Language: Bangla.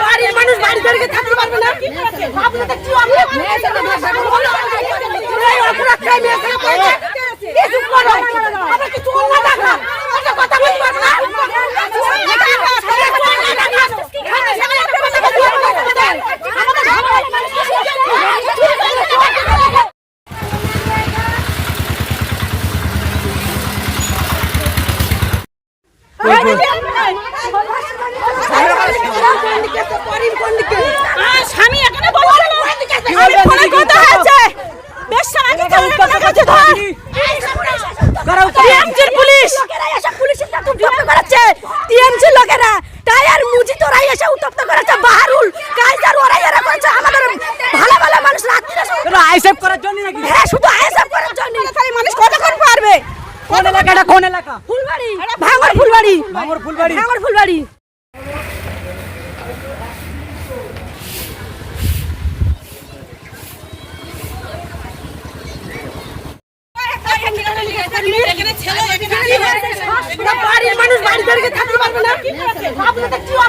বাড়ির মানুষ বাড়ি থেকে থাকতে পারবে না আপনাদের কি অপরাধ? এই অপরাধ কে নিয়েছে? করো। আমরা কিছু অন্য স্বামী এখানে বলছে আমি ফোনে কথা হয়েছে বেশ সামান্য কাছে কাছে ধর। টিএমসির পুলিশ। পুলিশের সাথে উত্তপ্ত করাচ্ছে। টিএমসির লোকেরা টায়ার মুজি তোরাই এসে উত্তপ্ত করেছে বাহারুল কাইজার ওরাই এরা করেছে। আমাদের ভালো ভালো মানুষ রাত্রিরে তোরা করার জন্য নাকি? হ্যাঁ শুধু আইএসএফ করার জন্য খালি মানুষ কতক্ষণ পারবে কোন এলাকা ফুলবাড়ি ভাঙর ফুলবাড়ি ভাঙর ফুলবাড়ি ভাঙর ফুলবাড়ি বাড়ির মানুষ বাড়ি থাকতে পারবে না আপনাদের কি?